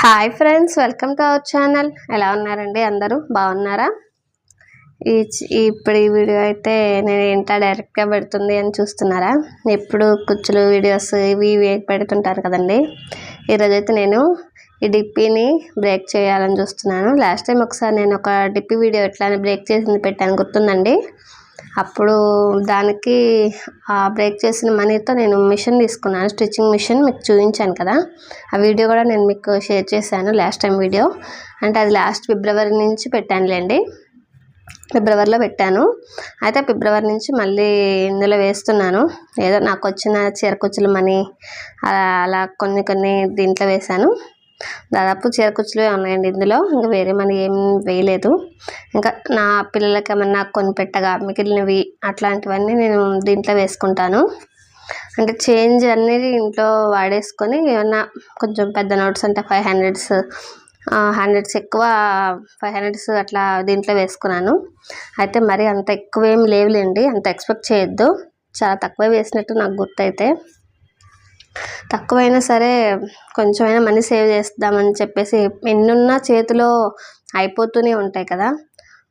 Hi friends welcome to our channel. ఎలా ఉన్నారండి అందరూ? బాగున్నారా? ఈ ఇప్పుడు ఈ వీడియో అయితే నేను ఏంటా డైరెక్ట్గా పెడుతుంది అని చూస్తున్నారా? ఎప్పుడు కుచ్చులు వీడియోస్ ఇవి ఇవి పెడుతుంటారు కదండి. ఈరోజు అయితే నేను ఈ డిప్పీని బ్రేక్ చేయాలని చూస్తున్నాను. లాస్ట్ టైం ఒకసారి నేను ఒక డిప్పీ వీడియో ఎట్లానే బ్రేక్ చేసింది పెట్టాను గుర్తుందండి? అప్పుడు దానికి ఆ బ్రేక్ చేసిన మనీతో నేను మిషన్ తీసుకున్నాను. స్టిచ్చింగ్ మిషన్ మీకు చూపించాను కదా. ఆ వీడియో కూడా నేను మీకు షేర్ చేశాను లాస్ట్ టైం వీడియో అంటే అది లాస్ట్ ఫిబ్రవరి నుంచి పెట్టానులేండి ఫిబ్రవరిలో పెట్టాను. అయితే ఫిబ్రవరి నుంచి మళ్ళీ ఇందులో వేస్తున్నాను. ఏదో నాకు వచ్చిన చీరకొచ్చుల మనీ అలా అలా కొన్ని కొన్ని దీంట్లో వేశాను. దాదాపు చీరకుచ్చులే ఉన్నాయండి ఇందులో. ఇంకా వేరే మనం ఏం వేయలేదు. ఇంకా నా పిల్లలకి ఏమన్నా కొనిపెట్టగా మిగిలినవి అట్లాంటివన్నీ నేను దీంట్లో వేసుకుంటాను. అంటే చేంజ్ అనేది ఇంట్లో వాడేసుకొని ఏమన్నా కొంచెం పెద్ద నోట్స్ అంటే ఫైవ్ హండ్రెడ్స్ హండ్రెడ్స్ ఎక్కువ ఫైవ్ హండ్రెడ్స్ అట్లా దీంట్లో వేసుకున్నాను. అయితే మరి అంత ఎక్కువ ఏం లేవులేండి అంత ఎక్స్పెక్ట్ చేయొద్దు. చాలా తక్కువే వేసినట్టు నాకు గుర్తయితే. తక్కువైనా సరే కొంచెమైనా మనీ సేవ్ చేద్దామని చెప్పేసి ఎన్నున్నా చేతిలో అయిపోతూనే ఉంటాయి కదా.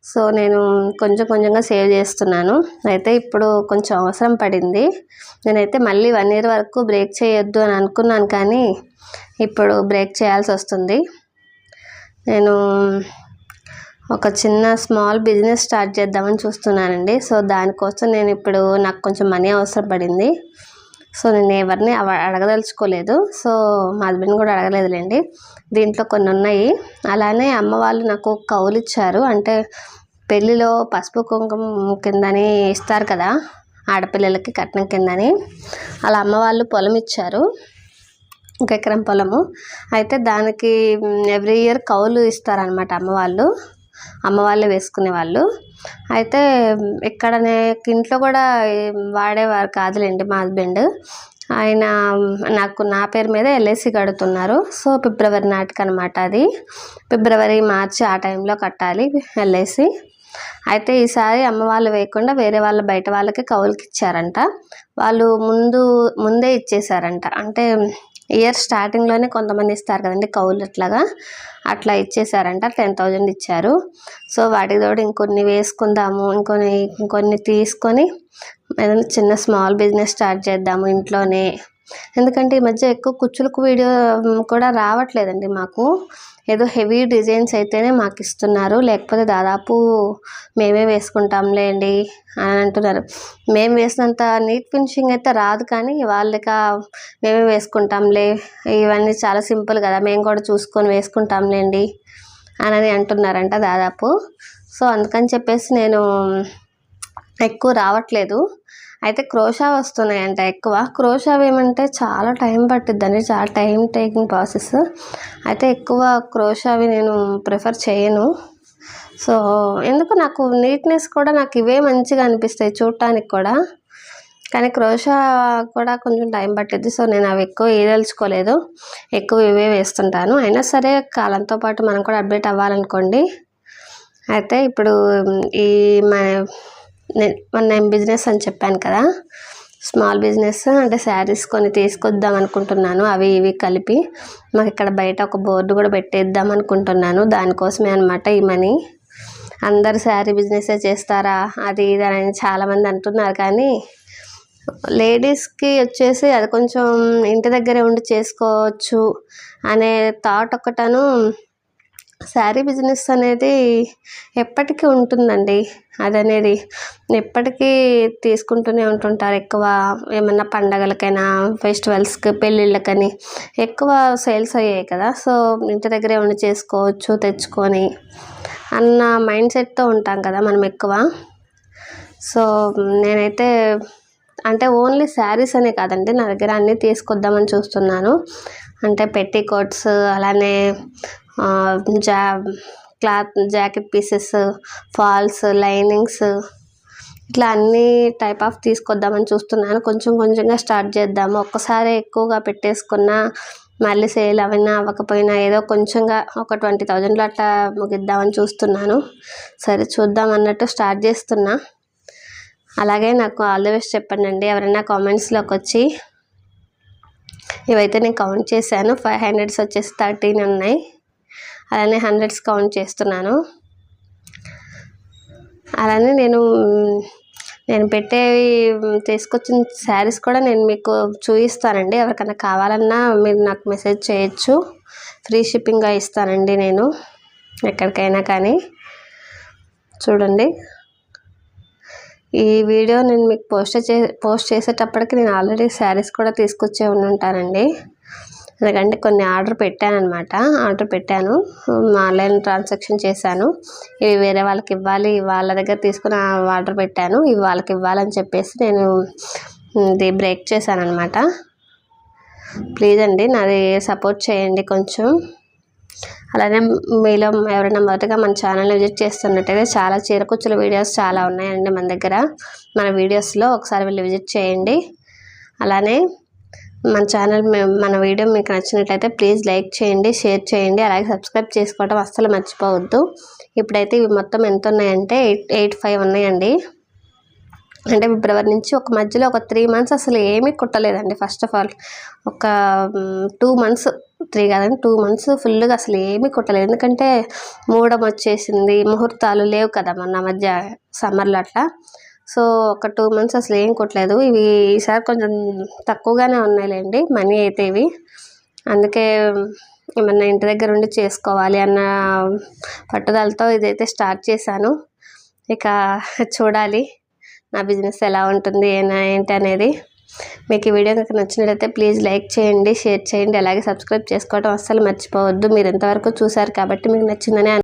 సో నేను కొంచెం కొంచెంగా సేవ్ చేస్తున్నాను. అయితే ఇప్పుడు కొంచెం అవసరం పడింది. నేనైతే మళ్ళీ వన్ ఇయర్ వరకు బ్రేక్ చేయొద్దు అని అనుకున్నాను కానీ ఇప్పుడు బ్రేక్ చేయాల్సి వస్తుంది. నేను ఒక చిన్న స్మాల్ బిజినెస్ స్టార్ట్ చేద్దామని చూస్తున్నానండి. సో దానికోసం నేను ఇప్పుడు నాకు కొంచెం మనీ అవసరం పడింది. సో నేను ఎవరిని అవ- అడగదలుచుకోలేదు. సో మా హస్బెండ్ కూడా అడగలేదులేండి. దీంట్లో కొన్ని ఉన్నాయి. అలానే అమ్మ వాళ్ళు నాకు కౌలు ఇచ్చారు. అంటే పెళ్ళిలో పసుపు కుంకుమ కిందని ఇస్తారు కదా ఆడపిల్లలకి కట్నం కిందని. అలా అమ్మ వాళ్ళు పొలం ఇచ్చారు. ఒక ఎకరం పొలము. అయితే దానికి ఎవ్రీ ఇయర్ కౌలు ఇస్తారనమాట అమ్మవాళ్ళు అమ్మ వాళ్ళే వేసుకునే వాళ్ళు. అయితే ఇక్కడనే ఇంట్లో కూడా వాడేవారు కాదులేండి మా హస్బెండ్. ఆయన నాకు నా పేరు మీద ఎల్ఐసి కడుతున్నారు. సో ఫిబ్రవరి నాటికి అనమాట అది. ఫిబ్రవరి మార్చి ఆ టైంలో కట్టాలి ఎల్ఐసి అయితే ఈసారి అమ్మ వాళ్ళు వేయకుండా వేరే వాళ్ళ బయట వాళ్ళకి కౌలుకి ఇచ్చారంట వాళ్ళు ముందు ముందే ఇచ్చేసారంట. అంటే ఇయర్ స్టార్టింగ్లోనే కొంతమంది ఇస్తారు కదండి కౌలు అట్లాగా. అట్లా ఇచ్చేసారంట టెన్ థౌజండ్ ఇచ్చారు. సో వాటికి తోడు ఇంకొన్ని వేసుకుందాము ఇంకొన్ని ఇంకొన్ని తీసుకొని ఏదైనా చిన్న స్మాల్ బిజినెస్ స్టార్ట్ చేద్దాము ఇంట్లోనే. ఎందుకంటే ఈ మధ్య ఎక్కువ కుచ్చులకు వీడియో కూడా రావట్లేదండి మాకు. ఏదో హెవీ డిజైన్స్ అయితేనే మాకు ఇస్తున్నారు. లేకపోతే దాదాపు మేమే వేసుకుంటాంలేండి అని అంటున్నారు. మేము వేసినంత నీట్ ఫినిషింగ్ అయితే రాదు కానీ వాళ్ళక మేమే వేసుకుంటాంలే. ఇవన్నీ చాలా సింపుల్ కదా మేము కూడా చూసుకొని వేసుకుంటాంలేండి అని అంటున్నారంట దాదాపు. సో అందుకని చెప్పేసి నేను ఎక్కువ రావట్లేదు. అయితే క్రోషా వస్తున్నాయంట ఎక్కువ. క్రోషా ఏమంటే చాలా టైం పట్టిద్దండి చాలా టైం టేకింగ్ ప్రాసెస్. అయితే ఎక్కువ క్రోషావి నేను ప్రిఫర్ చేయను. సో ఎందుకు నాకు నీట్నెస్ కూడా నాకు ఇవే మంచిగా అనిపిస్తాయి చూడటానికి కూడా. కానీ క్రోషా కూడా కొంచెం టైం పట్టిద్ది సో నేను అవి ఎక్కువ వేయదలుచుకోలేదు ఎక్కువ ఇవే వేస్తుంటాను. అయినా సరే కాలంతో పాటు మనం కూడా అప్డేట్ అవ్వాలనుకోండి. అయితే ఇప్పుడు ఈ మా నేను మొన్న నేను బిజినెస్ అని చెప్పాను కదా. స్మాల్ బిజినెస్ అంటే శారీస్ కొన్ని తీసుకొద్దాం అనుకుంటున్నాను అవి ఇవి కలిపి. మాకు ఇక్కడ బయట ఒక బోర్డు కూడా పెట్టేద్దాం అనుకుంటున్నాను దానికోసమే అనమాట ఈ మనీ. అందరు శారీ బిజినెసే చేస్తారా? అది ఇది అని చాలామంది అంటున్నారు కానీ లేడీస్కి వచ్చేసి అది కొంచెం ఇంటి దగ్గరే ఉండి చేసుకోవచ్చు అనే థాట్ ఒకటను శారీ బిజినెస్ అనేది ఎప్పటికీ ఉంటుందండి. అది అనేది ఎప్పటికీ తీసుకుంటూనే ఉంటుంటారు. ఎక్కువ ఏమన్నా పండగలకైనా ఫెస్టివల్స్కి పెళ్ళిళ్ళకని ఎక్కువ సేల్స్ అయ్యాయి కదా. సో ఇంటి దగ్గరే ఉండి చేసుకోవచ్చు తెచ్చుకొని అన్న మైండ్ సెట్తో ఉంటాం కదా మనం ఎక్కువ. సో నేనైతే అంటే ఓన్లీ శారీస్ అనే కాదండి. నా దగ్గర అన్నీ తీసుకొద్దామని చూస్తున్నాను. అంటే పెట్టి కోట్స్ అలానే జా cloth jacket pieces falls linings ఇట్లా అన్ని టైప్ ఆఫ్ తీసుకొద్దామని చూస్తున్నాను. కొంచెం కొంచెంగా స్టార్ట్ చేద్దాము. ఒక్కసారి ఎక్కువగా పెట్టేసుకున్న మళ్ళీ సేల్ అవైనా అవ్వకపోయినా ఏదో కొంచెంగా ఒక ట్వంటీ థౌజండ్లో అట్లా ముగిద్దామని చూస్తున్నాను. సరే చూద్దాం అన్నట్టు స్టార్ట్ చేస్తున్నా. అలాగే నాకు ఆల్ ది బెస్ట్ చెప్పండి అండి. ఎవరైనా కామెంట్స్లోకి వచ్చి ఇవైతే నేను కౌంట్ చేశాను. ఫైవ్ హండ్రెడ్స్ వచ్చేసి థర్టీన్ ఉన్నాయి. అలానే హండ్రెడ్స్ కౌంట్ చేస్తున్నాను. అలానే నేను నేను పెట్టేవి తీసుకొచ్చిన శారీస్ కూడా నేను మీకు చూపిస్తానండి. ఎవరికైనా కావాలన్నా మీరు నాకు మెసేజ్ చేయొచ్చు. ఫ్రీ షిప్పింగ్గా ఇస్తానండి నేను ఎక్కడికైనా కానీ. చూడండి. ఈ వీడియో నేను మీకు పోస్ట్ చే పోస్ట్ చేసేటప్పటికి నేను ఆల్రెడీ శారీస్ కూడా తీసుకొచ్చే ఉండి ఉంటానండి ఎందుకంటే కొన్ని ఆర్డర్ పెట్టాను అనమాట ఆర్డర్ పెట్టాను. ఆన్లైన్ ట్రాన్సాక్షన్ చేశాను. ఇవి వేరే వాళ్ళకి ఇవ్వాలి వాళ్ళ దగ్గర తీసుకుని ఆర్డర్ పెట్టాను. ఇవి వాళ్ళకి ఇవ్వాలని చెప్పేసి నేను ఇది బ్రేక్ చేశాను అనమాట ప్లీజ్ అండి నాది సపోర్ట్ చేయండి కొంచెం. అలానే మీలో ఎవరైనా మొదటగా మన ఛానల్ని విజిట్ చేస్తున్నట్టయితే చాలా చీరకుచ్చుల వీడియోస్ చాలా ఉన్నాయండి మన దగ్గర. మన వీడియోస్లో ఒకసారి వెళ్ళి విజిట్ చేయండి. అలానే మన ఛానల్ మన వీడియో మీకు నచ్చినట్లయితే ప్లీజ్ లైక్ చేయండి షేర్ చేయండి అలాగే సబ్స్క్రైబ్ చేసుకోవడం అస్సలు మర్చిపోవద్దు. ఇప్పుడైతే ఇవి మొత్తం ఎంత ఉన్నాయంటే ఎయిట్ ఎయిట్ ఫైవ్ ఉన్నాయండి. అంటే ఫిబ్రవరి నుంచి ఒక మధ్యలో ఒక త్రీ మంత్స్ అసలు ఏమీ కుట్టలేదండి ఫస్ట్ ఆఫ్ ఆల్. ఒక టూ మంత్స్ త్రీ కాదండి టూ మంత్స్ ఫుల్గా అసలు ఏమీ కుట్టలేదు. ఎందుకంటే మూడం వచ్చేసింది ముహూర్తాలు లేవు కదా మొన్న మధ్య సమ్మర్లో అట్లా. సో ఒక టూ మంత్స్ అసలు ఏం కొట్టలేదు. ఇవి ఈసారి కొంచెం తక్కువగానే ఉన్నాయిలేండి మనీ అయితే ఇవి. అందుకే ఏమన్నా ఇంటి దగ్గర ఉండి చేసుకోవాలి అన్న పట్టుదలతో ఇదైతే స్టార్ట్ చేశాను. ఇక చూడాలి నా బిజినెస్ ఎలా ఉంటుంది ఏంటి అనేది. మీకు ఈ వీడియో కనుక నచ్చినట్లయితే ప్లీజ్ లైక్ చేయండి షేర్ చేయండి అలాగే సబ్స్క్రైబ్ చేసుకోవడం అస్సలు మర్చిపోవద్దు. మీరు ఎంతవరకు చూసారు కాబట్టి మీకు నచ్చిందని